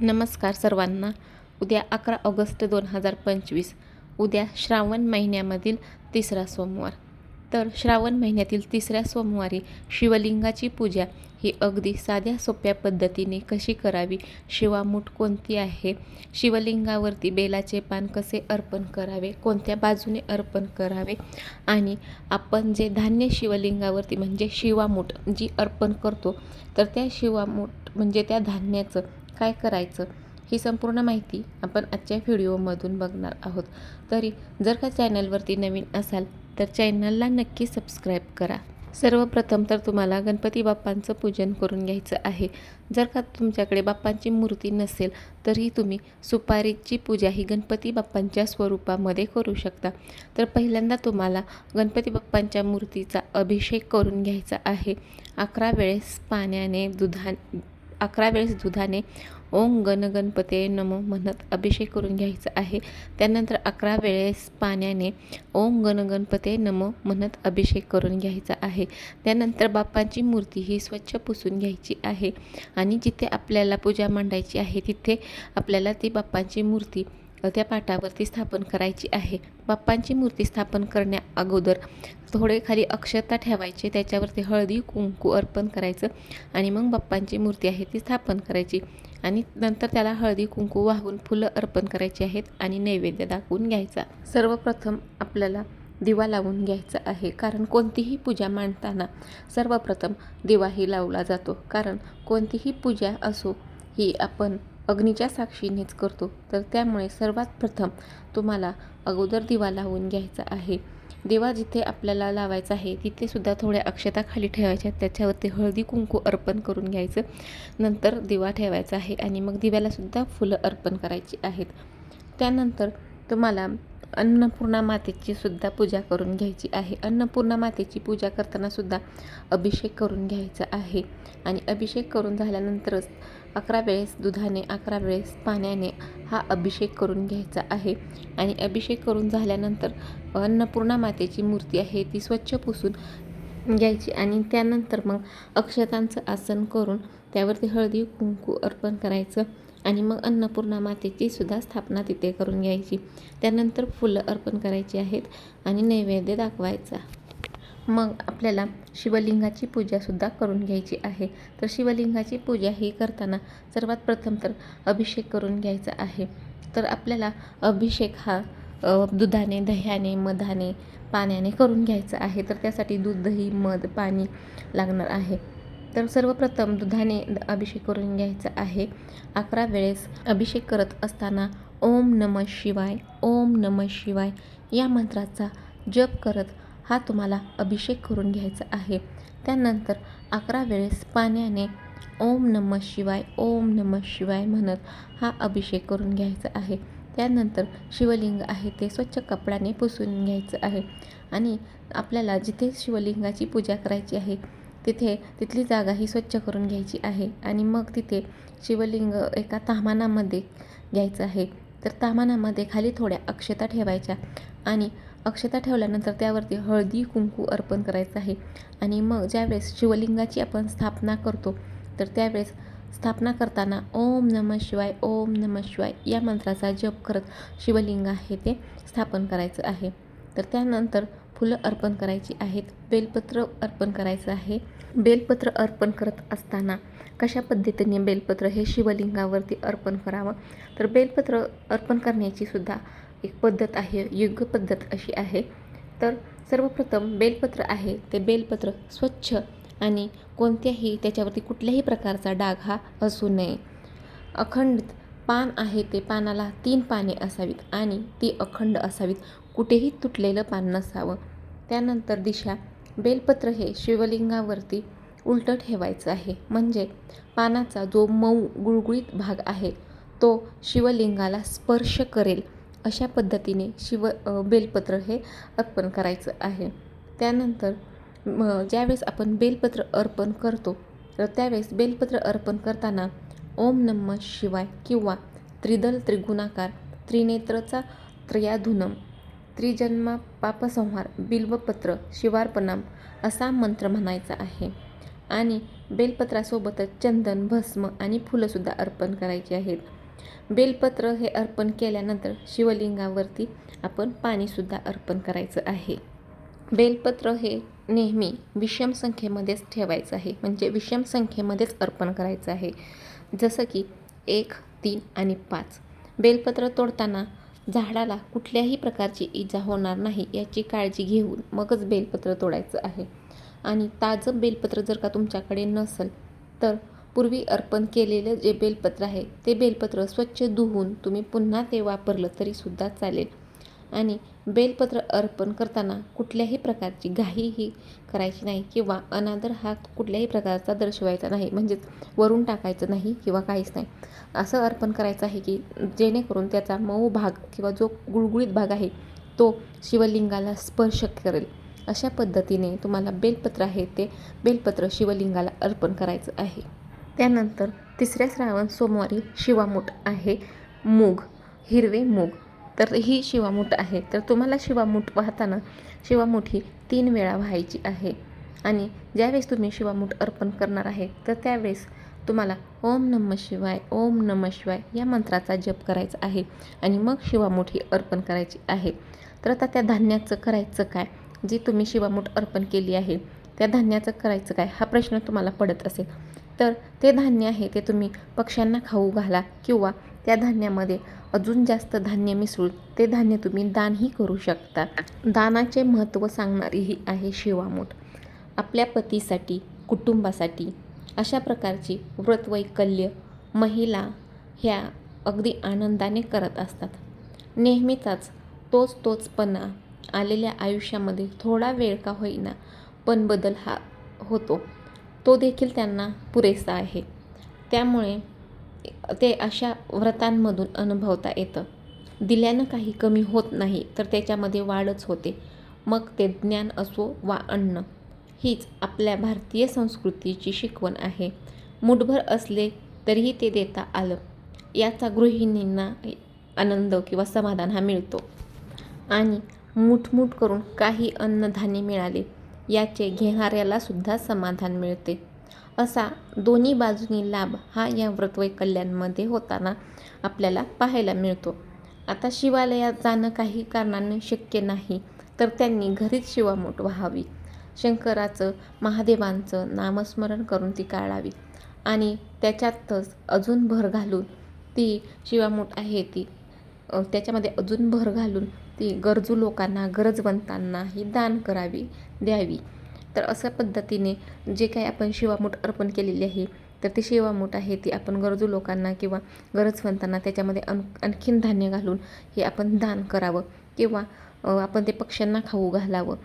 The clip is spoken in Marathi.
नमस्कार सर्वांना. उद्या अकरा ऑगस्ट दोन हजार पंचवीस. उद्या श्रावण महिन्यामधील तिसरा सोमवार. तर श्रावण महिन्यातील तिसऱ्या सोमवारी शिवलिंगाची पूजा ही अगदी साध्या सोप्या पद्धतीने कशी करावी? शिवामूठ कोणती आहे? शिवलिंगावरती बेलाचे पान कसे अर्पण करावे? कोणत्या बाजूने अर्पण करावे? आणि आपण जे धान्य शिवलिंगावरती म्हणजे शिवामूठ जी अर्पण करतो तर त्या शिवामूठ म्हणजे त्या धान्याचं काय करायचं ही संपूर्ण माहिती आपण आजच्या व्हिडिओमधून बघणार आहोत. तरी जर का चॅनलवरती नवीन असाल तर चॅनलला नक्की सबस्क्राईब करा. सर्वप्रथम तर तुम्हाला गणपती बाप्पांचं पूजन करून घ्यायचं आहे. जर का तुमच्याकडे बाप्पांची मूर्ती नसेल तरी तुम्ही सुपारीची पूजा ही गणपती बाप्पांच्या स्वरूपामध्ये करू शकता. तर पहिल्यांदा तुम्हाला गणपती बाप्पांच्या मूर्तीचा अभिषेक करून घ्यायचा आहे. अकरा वेळेस पाण्याने दुधा अकरा वेळेस दुधाने ओम गण गणपते नमो म्हणत अभिषेक करून घ्यायचा आहे. त्यानंतर अकरा वेळेस पाण्याने ओम गण गणपते नमो म्हणत अभिषेक करून घ्यायचा आहे. त्यानंतर बाप्पांची मूर्ती ही स्वच्छ पुसून घ्यायची आहे. आणि जिथे आपल्याला पूजा मांडायची आहे तिथे आपल्याला ती बाप्पांची मूर्ती त्या पाटावरती स्थापन करायची आहे. बाप्पांची मूर्ती स्थापन करण्या अगोदर थोडे खाली अक्षता ठेवायचे त्याच्यावरती हळदी कुंकू अर्पण करायचं आणि मग बाप्पांची मूर्ती आहे ती स्थापन करायची. आणि नंतर त्याला हळदी कुंकू वाहून फुलं अर्पण करायची आहेत आणि नैवेद्य दाखवून घ्यायचा. सर्वप्रथम आपल्याला दिवा लावून घ्यायचा आहे. कारण कोणतीही पूजा मांडताना सर्वप्रथम दिवाही लावला जातो. कारण कोणतीही पूजा असो ही आपण अग्नीच्या साक्षीनेच करतो. तर त्यामुळे सर्वात प्रथम तुम्हाला अगोदर दिवा लावून घ्यायचा आहे. दिवा जिथे आपल्याला लावायचा आहे तिथे सुद्धा थोड्या अक्षता खाली ठेवायच्या. त्याच्यावरती हळदी कुंकू अर्पण करून घ्यायचं. नंतर दिवा ठेवायचा आहे आणि मग दिव्यालासुद्धा फुलं अर्पण करायची आहेत. त्यानंतर तुम्हाला अन्नपूर्णा मातेची सुद्धा पूजा करून घ्यायची आहे. अन्नपूर्णा मातेची पूजा करताना सुद्धा अभिषेक करून घ्यायचा आहे. आणि अभिषेक करून झाल्यानंतरच अकरा वेळेस दुधाने अकरा वेळेस पाण्याने हा अभिषेक करून घ्यायचा आहे. आणि अभिषेक करून झाल्यानंतर अन्नपूर्णा मातेची मूर्ती आहे ती स्वच्छ पुसून घ्यायची आणि त्यानंतर मग अक्षतांचं आसन करून त्यावरती हळदी कुंकू अर्पण करायचं. आणि मग अन्नपूर्णा मातेची सुद्धा स्थापना तिथे करून घ्यायची. त्यानंतर फुलं अर्पण करायची आहेत आणि नैवेद्य दाखवायचा. मग आपल्याला शिवलिंगाची पूजासुद्धा करून घ्यायची आहे. तर शिवलिंगाची पूजा ही करताना सर्वात प्रथम तर अभिषेक करून घ्यायचा आहे. तर आपल्याला अभिषेक हा दुधाने दह्याने मधाने पाण्याने करून घ्यायचा आहे. तर त्यासाठी दूध दही मध पाणी लागणार आहे. तर सर्वप्रथम दुधाने अभिषेक करून घ्यायचा आहे. अकरा वेळेस अभिषेक करत असताना ओम नम शिवाय ओम नम शिवाय या मंत्राचा जप करत हा तुम्हाला अभिषेक करून घ्यायचा आहे. त्यानंतर अकरा वेळेस पाण्याने ओम नम शिवाय ओम नम शिवाय म्हणत हा अभिषेक करून घ्यायचा आहे. त्यानंतर शिवलिंग आहे ते स्वच्छ कपड्याने पुसून घ्यायचं आहे. आणि आपल्याला जिथे शिवलिंगाची पूजा करायची आहे तिथे तिथली जागा ही स्वच्छ करून घ्यायची आहे आणि मग तिथे शिवलिंग एका तामानामध्ये घ्यायचं आहे. तर तामानामध्ये खाली थोड्या अक्षता ठेवायच्या आणि अक्षता ठेवल्यानंतर त्यावरती हळदी कुंकू अर्पण करायचं आहे. आणि मग ज्यावेळेस शिवलिंगाची आपण स्थापना करतो तर त्यावेळेस स्थापना करताना ओम नम शिवाय ओम नम शिवाय या मंत्राचा जप करत शिवलिंग आहे ते स्थापन करायचं आहे. तर त्यानंतर फुलं अर्पण करायची आहेत. बेलपत्र अर्पण करायचं आहे. बेलपत्र अर्पण करत असताना कशा पद्धतीने बेलपत्र हे शिवलिंगावरती अर्पण करावं? तर बेलपत्र अर्पण करण्याची सुद्धा एक पद्धत आहे योग्य पद्धत अशी आहे. तर सर्वप्रथम बेलपत्र आहे. ते बेलपत्र स्वच्छ आणि कोणत्याही त्याच्यावरती कुठल्याही प्रकारचा डाग हा असू नये. अखंड पान आहे ते पानाला तीन पाने असावीत आणि ती अखंड असावीत. कुठेही तुटलेलं पान नसावं. त्यानंतर दिशा बेलपत्र हे शिवलिंगावरती उलटं ठेवायचं आहे. म्हणजे पानाचा जो मऊ गुळगुळीत भाग आहे तो शिवलिंगाला स्पर्श करेल. अशा पद्धतीने शिव बेलपत्र हे अर्पण करायचं आहे. त्यानंतर ज्यावेळेस आपण बेलपत्र अर्पण करतो तर त्यावेळेस बेलपत्र अर्पण करताना ओम नम शिवाय किंवा त्रिदल त्रिगुणाकार त्रिनेत्रचा त्रयाधुनम त्रिजन्मा पापसंहार बिल्वपत्र शिवारपणाम असा मंत्र म्हणायचा आहे. आणि बेलपत्रासोबतच चंदन भस्म आणि फुलंसुद्धा अर्पण करायची आहेत. बेलपत्र हे अर्पण केल्यानंतर शिवलिंगावरती आपण पाणीसुद्धा अर्पण करायचं आहे. बेलपत्र हे नेहमी विषम संख्येमध्येच ठेवायचं आहे. म्हणजे विषम संख्येमध्येच अर्पण करायचं आहे. जसं की एक तीन आणि पाच. बेलपत्र तोडताना झाडाला कुठल्याही प्रकारची इजा होणार नाही याची काळजी घेऊन मगच बेलपत्र तोडायचं आहे. आणि ताजं बेलपत्र जर का तुमच्याकडे नसेल तर पूर्वी अर्पण केलेलं जे बेलपत्र आहे ते बेलपत्र स्वच्छ धुवून तुम्ही पुन्हा ते वापरलं तरीसुद्धा चालेल. आणि बेलपत्र अर्पण करताना कुठल्याही प्रकारची घाईही करायची नाही किंवा अनादर हा कुठल्याही प्रकारचा दर्शवायचा नाही. म्हणजेच वरून टाकायचं नाही किंवा काहीच नाही. असं अर्पण करायचं आहे की जेणेकरून त्याचा मऊ भाग किंवा जो गुळगुळीत भाग आहे तो शिवलिंगाला स्पर्श करेल. अशा पद्धतीने तुम्हाला बेलपत्र आहे ते बेलपत्र शिवलिंगाला अर्पण करायचं आहे. त्यानंतर तिसऱ्या श्रावण सोमवारी शिवामूठ आहे. मूग हिरवे मूग. तर ही शिवामूठ आहे. तर तुम्हाला शिवामूठ वाहताना शिवामूठ ही तीन वेळा व्हायची आहे. आणि ज्यावेळेस तुम्ही शिवामूठ अर्पण करणार आहे तर त्यावेळेस तुम्हाला ओम नम शिवाय ओम नम शिवाय या मंत्राचा जप करायचा आहे. आणि मग शिवामूठ ही अर्पण करायची आहे. तर आता त्या धान्याचं करायचं काय? जी तुम्ही शिवामूठ अर्पण केली आहे त्या धान्याचं करायचं काय? हा प्रश्न तुम्हाला पडत असेल. तर ते धान्य आहे ते तुम्ही पक्ष्यांना खाऊ घाला किंवा त्या धान्यामध्ये अजून जास्त धान्य मिसळून ते धान्य तुम्ही दानही करू शकता. दानाचे महत्त्व सांगणारी ही आहे शिवामूठ आपल्या पतीसाठी कुटुंबासाठी अशा प्रकारची व्रतवैकल्य महिला ह्या अगदी आनंदाने करत असतात. नेहमीचाच तोच तोचपणा आलेल्या आयुष्यामध्ये थोडा वेळ का होईना पण बदल हा होतो. तो देखील त्यांना पुरेसा आहे. त्यामुळे ते अशा व्रतांमधून अनुभवता येतं. दिल्यानं काही कमी होत नाही तर त्याच्यामध्ये वाढच होते. मग ते ज्ञान असो वा अन्न हीच आपल्या भारतीय संस्कृतीची शिकवण आहे. मुठभर असले तरीही ते देता आलं. याचा गृहिणींना आनंद किंवा समाधान हा मिळतो. आणि मुठमुठ करून काही अन्नधान्य मिळाले याचे घेणाऱ्याला सुद्धा समाधान मिळते. असा दोन्ही बाजूनी लाभ हा या व्रतवैकल्यांमध्ये होताना आपल्याला पाहायला मिळतो. आता शिवालयात जाणं काही कारणाने शक्य नाही तर त्यांनी घरीच शिवामूठ व्हावी. शंकराचं महादेवांचं नामस्मरण करून ती काढावी आणि त्याच्यातच अजून भर घालून ती शिवामूठ आहे ती त्याच्यामध्ये अजून भर घालून ती गरजू लोकांना गरजवंतांना ही दान करावी द्यावी. तर अशा पद्धतीने जे काही आपण शिवामूठ अर्पण केलेली आहे तर ती शिवामूठ आहे ती आपण गरजू लोकांना किंवा गरजवंतांना त्याच्यामध्ये अन आणखीन धान्य घालून हे आपण दान करावं किंवा आपण ते पक्ष्यांना खाऊ घालावं.